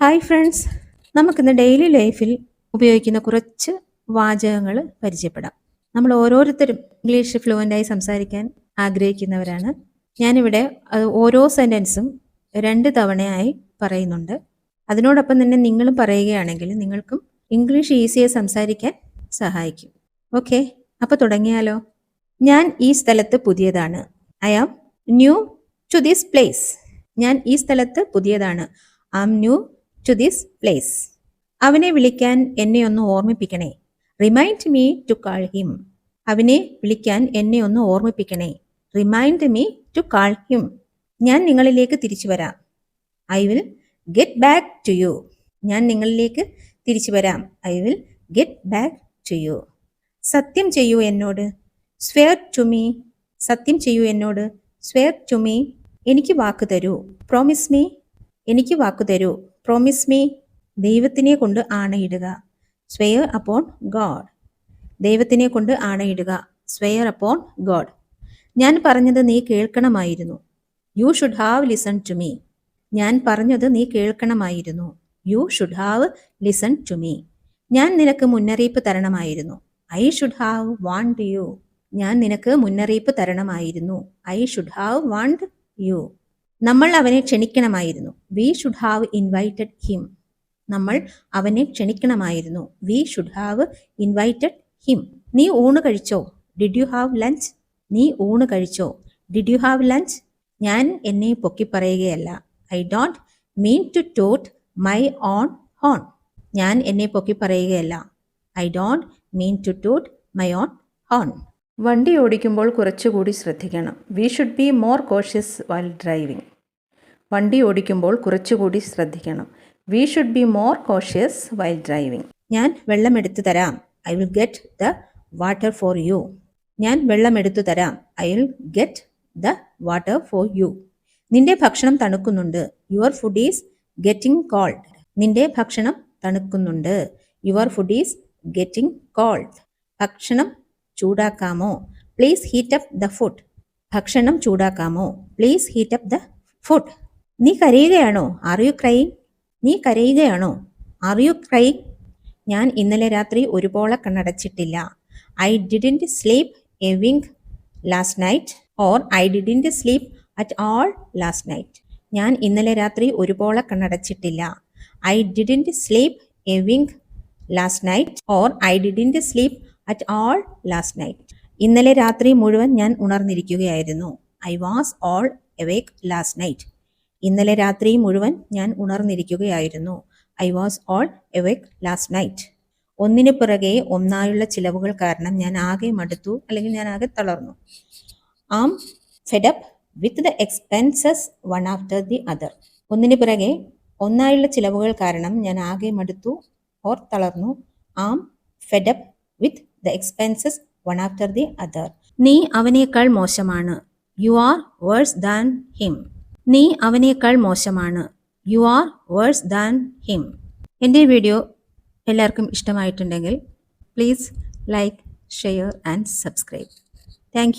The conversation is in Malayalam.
ഹായ് ഫ്രണ്ട്സ് നമുക്കിന്ന് ഡെയിലി ലൈഫിൽ ഉപയോഗിക്കുന്ന കുറച്ച് വാചകങ്ങൾ പരിചയപ്പെടാം. നമ്മൾ ഓരോരുത്തരും ഇംഗ്ലീഷ് ഫ്ലുവന്റായി സംസാരിക്കാൻ ആഗ്രഹിക്കുന്നവരാണ്. ഞാനിവിടെ ഓരോ സെന്റൻസും രണ്ട് തവണയായി പറയുന്നുണ്ട്. അതിനോടൊപ്പം തന്നെ നിങ്ങളും പറയുകയാണെങ്കിൽ നിങ്ങൾക്കും ഇംഗ്ലീഷ് ഈസിയായി സംസാരിക്കാൻ സഹായിക്കും. ഓക്കെ അപ്പോൾ തുടങ്ങിയാലോ? ഞാൻ ഈ സ്ഥലത്ത് പുതിയതാണ്. I am new to this place ഞാൻ ഈ സ്ഥലത്ത് പുതിയതാണ്. I am new to this place അവനെ വിളിക്കാൻ എന്നെ ഒന്ന് ഓർമ്മിപ്പിക്കണേ. Remind me to call him അവനെ വിളിക്കാൻ എന്നെ ഒന്ന് ഓർമ്മിപ്പിക്കണേ. Remind me to call him ഞാൻ നിങ്ങളിലേക്ക് തിരിച്ചു വരാം. I will get back to you ഞാൻ നിങ്ങളിലേക്ക് തിരിച്ചു വരാം. I will get back to you സത്യം ചെയ്യൂ എന്നോട്. സ്വെയർ ടു മീ സത്യം ചെയ്യൂ എന്നോട്. സ്വെയർ ടു മീ എനിക്ക് വാക്ക് തരൂ. പ്രോമിസ് മീ എനിക്ക് വാക്ക് തരൂ. പ്രോമിസ് മീ ദൈവത്തിനെ കൊണ്ട് ആണയിടുക. സ്വെയർ അപ്പോൺ ഗോഡ് ദൈവത്തിനെ കൊണ്ട് ആണയിടുക. സ്വെയർ അപ്പോൺ ഗോഡ് ഞാൻ പറഞ്ഞത് നീ കേൾക്കണമായിരുന്നു. You should have listen to me ഞാൻ പറഞ്ഞത് നീ കേൾക്കണമായിരുന്നു. You should have listen to me ഞാൻ നിനക്ക് മുന്നറിയിപ്പ് തരണമായിരുന്നു. I should have warned you ഞാൻ നിനക്ക് മുന്നറിയിപ്പ് തരണമായിരുന്നു. I should have warned you നമ്മൾ അവനെ ക്ഷണിക്കണമായിരുന്നു. We should have invited him നമ്മൾ അവനെ ക്ഷണിക്കണമായിരുന്നു. We should have invited him നീ ഊണ് കഴിച്ചോ? ഡിഡ് യു ഹാവ് ലഞ്ച് നീ ഊണ് കഴിച്ചോ? ഡിഡ് യു ഹാവ് ലഞ്ച് ഞാൻ എന്നെ പൊക്കി പറയുകയല്ല. I don't mean to toot my own horn ഞാൻ എന്നെ പൊക്കി പറയുകയല്ല. I don't mean to toot my own horn വണ്ടി ഓടിക്കുമ്പോൾ കുറച്ചുകൂടി ശ്രദ്ധിക്കണം. We should be more cautious while driving വണ്ടി ഓടിക്കുമ്പോൾ കുറച്ചുകൂടി ശ്രദ്ധിക്കണം. We should be more cautious while driving ഞാൻ വെള്ളം എടുത്തു തരാം. I will get the water for you ഞാൻ വെള്ളം എടുത്തു തരാം. I will get the water for you നിന്റെ ഭക്ഷണം തണുക്കുന്നുണ്ട്. Your food is getting cold നിന്റെ ഭക്ഷണം തണുക്കുന്നുണ്ട്. Your food is getting cold ഭക്ഷണം ചൂടാക്കാമോ? Please heat up the food ഭക്ഷണം ചൂടാക്കാമോ? Please heat up the food നീ കരയുകയാണോ? ആർ യു ക്രൈങ് നീ കരയുകയാണോ? ആർ യു ക്രൈങ് ഞാൻ ഇന്നലെ രാത്രി ഒരുപോലെ കണ്ണടച്ചിട്ടില്ല. I didn't sleep a wink last night or I didn't sleep at all last night ഞാൻ ഇന്നലെ രാത്രി ഒരുപോലെ കണ്ണടച്ചിട്ടില്ല. I didn't sleep a wink last night or I didn't sleep at all last night. ഇന്നലെ രാത്രി മുഴുവൻ ഞാൻ ഉണർന്നിരിക്കുകയായിരുന്നു. I was all awake last night. ഇന്നലെ രാത്രി മുഴുവൻ ഞാൻ ഉണർന്നിരിക്കുകയായിരുന്നു. I was all awake last night. ഒന്നിനു പുറകെ ഒന്നായുള്ള ചിലവുകൾ കാരണം ഞാൻ ആകെ മടുത്തു അല്ലെങ്കിൽ ഞാൻ ആകെ തളർന്നു. Am fed up with the expenses one after the other. ഒന്നിനു പുറകെ ഒന്നായുള്ള ചിലവുകൾ കാരണം ഞാൻ ആകെ മടുത്തു ഓർ തളർന്നു. Am fed up with the expenses one after the other നീ അവനേക്കാൾ മോശമാണ്. You are worse than him നീ അവനേക്കാൾ മോശമാണ്. You are worse than him എന്റെ വീഡിയോ എല്ലാവർക്കും ഇഷ്ടമായിട്ടുണ്ടെങ്കിൽ please like share and subscribe thank